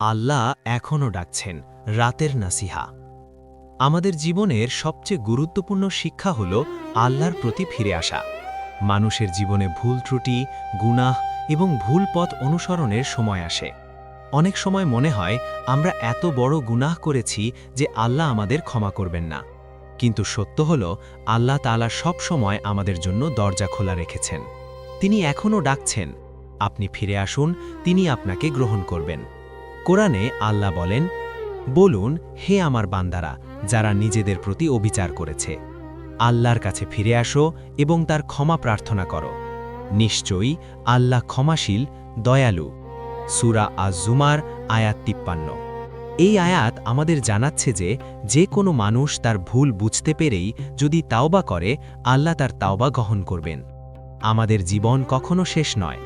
আল্লাহ এখনও ডাকছেন, রাতের নাসিহা। আমাদের জীবনের সবচেয়ে গুরুত্বপূর্ণ শিক্ষা হল আল্লাহর প্রতি ফিরে আসা। মানুষের জীবনে ভুল ত্রুটি, গুনাহ এবং ভুল পথ অনুসরণের সময় আসে। অনেক সময় মনে হয় আমরা এত বড় গুনাহ করেছি যে আল্লাহ আমাদের ক্ষমা করবেন না। কিন্তু সত্য হল, আল্লাহ তাআলা সব সময় আমাদের জন্য দরজা খোলা রেখেছেন। তিনি এখনও ডাকছেন, আপনি ফিরে আসুন, তিনি আপনাকে গ্রহণ করবেন। কোরআনে আল্লাহ বলেন, বলুন, হে আমার বান্দারা, যারা নিজেদের প্রতি অবিচার করেছে, আল্লাহর কাছে ফিরে আসো এবং তার ক্ষমা প্রার্থনা করো। নিশ্চয়ই আল্লাহ ক্ষমাশীল, দয়ালু। সুরা আজ জুমার আয়াত তিপ্পান্ন। এই আয়াত আমাদের জানাচ্ছে যে যে কোনো মানুষ তার ভুল বুঝতে পেরেই যদি তাওবা করে, আল্লাহ তার তাওবা গ্রহণ করবেন। আমাদের জীবন কখনো শেষ নয়।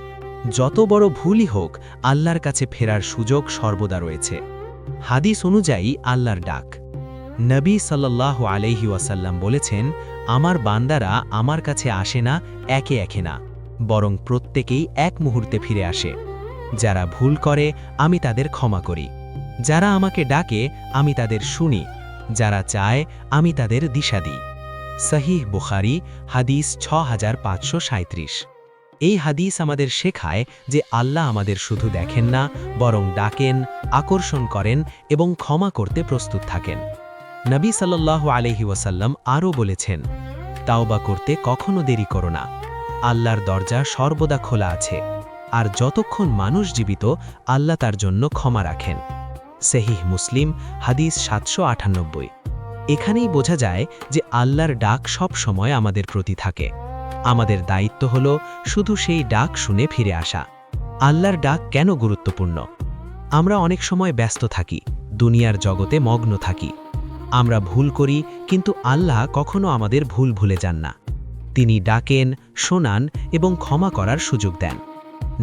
যত বড় ভুলই হোক, আল্লাহর কাছে ফেরার সুযোগ সর্বদা রয়েছে। হাদিস অনুযায়ী আল্লাহর ডাক। নবী সাল্লাহ আলহি ওয়াসাল্লাম বলেছেন, আমার বান্দারা আমার কাছে আসে না, একে একে না, বরং প্রত্যেকেই এক মুহূর্তে ফিরে আসে। যারা ভুল করে, আমি তাদের ক্ষমা করি। যারা আমাকে ডাকে, আমি তাদের শুনি। যারা চায়, আমি তাদের দিশা দিই। সহিহ বুখারি, হাদিস ছ হাজার পাঁচশো এই হাদিস আমাদের শেখায় যে আল্লাহ আমাদের শুধু দেখেন না, বরং ডাকেন, আকর্ষণ করেন এবং ক্ষমা করতে প্রস্তুত থাকেন। নবী সাল্লাহ আলহি ওয়াসাল্লাম আরও বলেছেন, তাওবা করতে কখনো দেরি করো না। আল্লাহর দরজা সর্বদা খোলা আছে। আর যতক্ষণ মানুষ জীবিত, আল্লাহ তার জন্য ক্ষমা রাখেন। সেহিহ মুসলিম, হাদিস সাতশো আটানব্বই। এখানেই বোঝা যায় যে আল্লাহর ডাক সব সময় আমাদের প্রতি থাকে। আমাদের দায়িত্ব হল শুধু সেই ডাক শুনে ফিরে আসা। আল্লাহর ডাক কেন গুরুত্বপূর্ণ? আমরা অনেক সময় ব্যস্ত থাকি, দুনিয়ার জগতে মগ্ন থাকি। আমরা ভুল করি, কিন্তু আল্লাহ কখনো আমাদের ভুল ভুলে যান না। তিনি ডাকেন, শোনান এবং ক্ষমা করার সুযোগ দেন।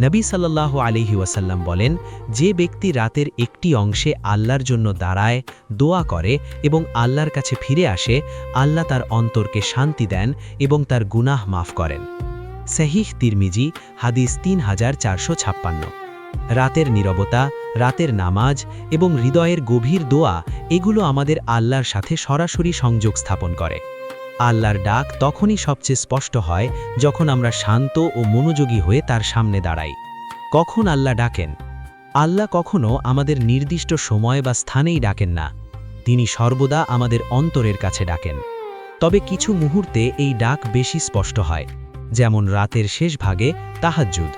নবী সাল্লাহ আলিহি ওয়াসাল্লাম বলেন, যে ব্যক্তি রাতের একটি অংশে আল্লাহর জন্য দাঁড়ায়, দোয়া করে এবং আল্লাহর কাছে ফিরে আসে, আল্লাহ তার অন্তরকে শান্তি দেন এবং তার গুনাহ মাফ করেন। সহিহ তিরমিজি, হাদিস তিন হাজার চারশো ছাপ্পান্ন। রাতের নীরবতা, রাতের নামাজ এবং হৃদয়ের গভীর দোয়া, এগুলো আমাদের আল্লাহর সাথে সরাসরি সংযোগ স্থাপন করে। আল্লাহর ডাক তখনই সবচেয়ে স্পষ্ট হয় যখন আমরা শান্ত ও মনোযোগী হয়ে তার সামনে দাঁড়াই। কখন আল্লাহ ডাকেন? আল্লাহ কখনো আমাদের নির্দিষ্ট সময় বা স্থানেই ডাকেন না। তিনি সর্বদা আমাদের অন্তরের কাছে ডাকেন। তবে কিছু মুহূর্তে এই ডাক বেশি স্পষ্ট হয়, যেমন রাতের শেষ ভাগে তাহাজ্জুদ।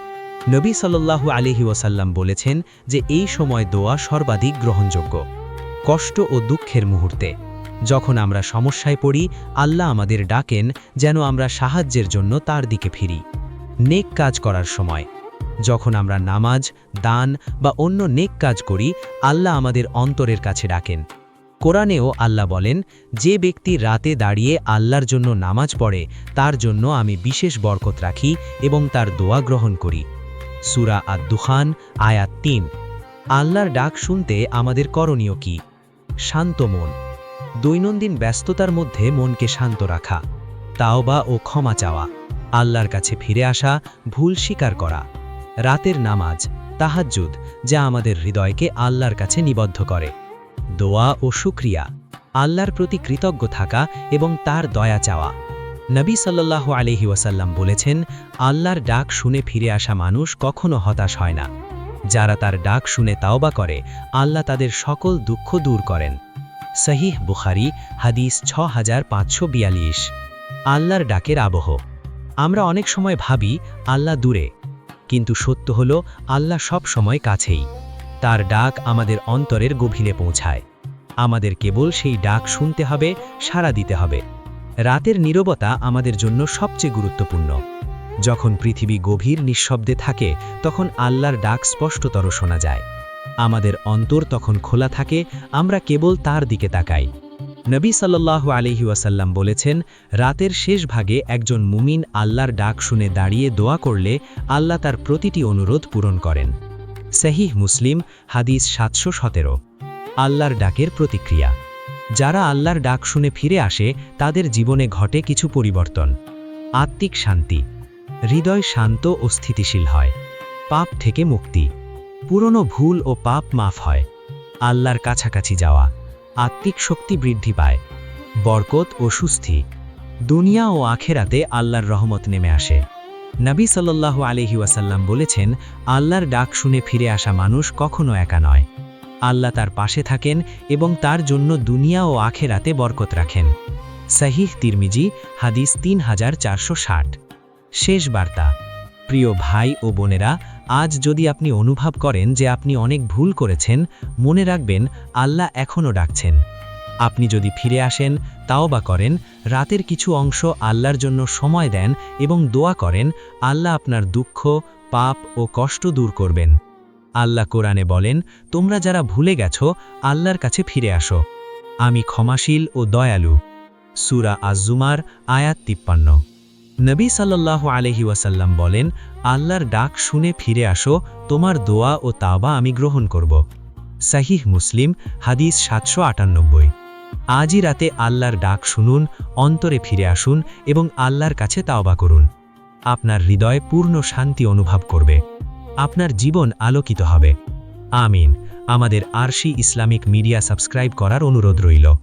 নবী সাল্লাল্লাহু আলিহি ওয়াসাল্লাম বলেছেন যে এই সময় দোয়া সর্বাধিক গ্রহণযোগ্য। কষ্ট ও দুঃখের মুহূর্তে। যখন আমরা সমস্যায় পড়ি, আল্লাহ আমাদের ডাকেন যেন আমরা সাহায্যের জন্য তার দিকে ফিরি। নেক কাজ করার সময়। যখন আমরা নামাজ, দান বা অন্য নেক কাজ করি, আল্লাহ আমাদের অন্তরের কাছে ডাকেন। কোরআনেও আল্লাহ বলেন, যে ব্যক্তি রাতে দাঁড়িয়ে আল্লাহর জন্য নামাজ পড়ে, তার জন্য আমি বিশেষ বরকত রাখি এবং তার দোয়া গ্রহণ করি। সুরা আদ-দুখান, আয়াত তিন। আল্লাহর ডাক শুনতে আমাদের করণীয় কি? শান্ত মন। দৈনন্দিন ব্যস্ততার মধ্যে মনকে শান্ত রাখা, তাওবা ও ক্ষমা চাওয়া, আল্লাহর কাছে ফিরে আসা, ভুল স্বীকার করা, রাতের নামাজ, তাহাজ্জুদ, যা আমাদের হৃদয়কে আল্লাহর কাছে নিবদ্ধ করে। দোয়া ও শুক্রিয়া, আল্লাহর প্রতি কৃতজ্ঞ থাকা এবং তার দয়া চাওয়া। নবী সাল্লাহ আলহি ওয়াসাল্লাম বলেছেন, আল্লাহর ডাক শুনে ফিরে আসা মানুষ কখনো হতাশ হয় না। যারা তার ডাক শুনে তাওবা করে, আল্লাহ তাদের সকল দুঃখ দূর করেন। সহিহ বুখারি, হাদিস ছ হাজার পাঁচশো বিয়াল্লিশ। আল্লাহর ডাকের আবহ। আমরা অনেক সময় ভাবি, আল্লাহ দূরে। কিন্তু সত্য হল, আল্লাহ সব সময় কাছেই। তার ডাক আমাদের অন্তরের গভীরে পৌঁছায়। আমাদের কেবল সেই ডাক শুনতে হবে, সাড়া দিতে হবে। রাতের নীরবতা আমাদের জন্য সবচেয়ে গুরুত্বপূর্ণ। যখন পৃথিবী গভীর নিঃশব্দে থাকে, তখন আল্লাহর ডাক স্পষ্টতর শোনা যায়। আমাদের অন্তর তখন খোলা থাকে, আমরা কেবল তার দিকে তাকাই। নবী সাল্লাহ আলহি ওয়াসাল্লাম বলেছেন, রাতের শেষ ভাগে একজন মুমিন আল্লাহর ডাক শুনে দাঁড়িয়ে দোয়া করলে আল্লাহ তার প্রতিটি অনুরোধ পূরণ করেন। সহিহ মুসলিম, হাদিস সাতশো সতেরো। আল্লাহর ডাকের প্রতিক্রিয়া। যারা আল্লাহর ডাক শুনে ফিরে আসে, তাদের জীবনে ঘটে কিছু পরিবর্তন। আত্মিক শান্তি। হৃদয় শান্ত ও স্থিতিশীল হয়। পাপ থেকে মুক্তি। পুরনো ভুল ও পাপ মাফ হয়। আল্লাহর কাছাকাছি যাওয়া, আত্মিক শক্তি বৃদ্ধি পায়, বরকত ও সুস্থি। দুনিয়া ও আখেরাতে আল্লাহর রহমত নেমে আসে। নবী সাল্লাল্লাহু আলহি ওয়াসাল্লাম বলেছেন, আল্লাহর ডাক শুনে ফিরে আসা মানুষ কখনো একা নয়। আল্লাহ তার পাশে থাকেন এবং তার জন্য দুনিয়া ও আখেরাতে বরকত রাখেন। সাহিহ তিরমিজি, হাদিস তিন হাজার চারশো ষাট। শেষ বার্তা। প্রিয় ভাই ও বোনেরা আজ যদি আপনি অনুভব করেন যে আপনি অনেক ভুল করেছেন, মনে রাখবেন, আল্লাহ এখনও ডাকছেন। আপনি যদি ফিরে আসেন তাও বা করেন, রাতের কিছু অংশ আল্লাহর জন্য সময় দেন এবং দোয়া করেন, আল্লাহ আপনার দুঃখ, পাপ ও কষ্ট দূর করবেন। আল্লাহ কোরআনে বলেন, তোমরা যারা ভুলে গেছ, আল্লাহর কাছে ফিরে আসো। আমি ক্ষমাশীল ও দয়ালু। সুরা আজুমার আয়াত তিপ্পান্ন। নবী সাল্লাল্লাহু আলহি ওয়াসাল্লাম বলেন, আল্লাহর ডাক শুনে ফিরে আসো, তোমার দোয়া ও তাওবা আমি গ্রহণ করব। সাহিহ মুসলিম, হাদিস সাতশো আটানব্বই। আজই রাতে আল্লাহর ডাক শুনুন, অন্তরে ফিরে আসুন এবং আল্লাহর কাছে তাওবা করুন। আপনার হৃদয় পূর্ণ শান্তি অনুভব করবে। আপনার জীবন আলোকিত হবে। আমিন। আমাদের আরশি ইসলামিক মিডিয়া সাবস্ক্রাইব করার অনুরোধ রইল।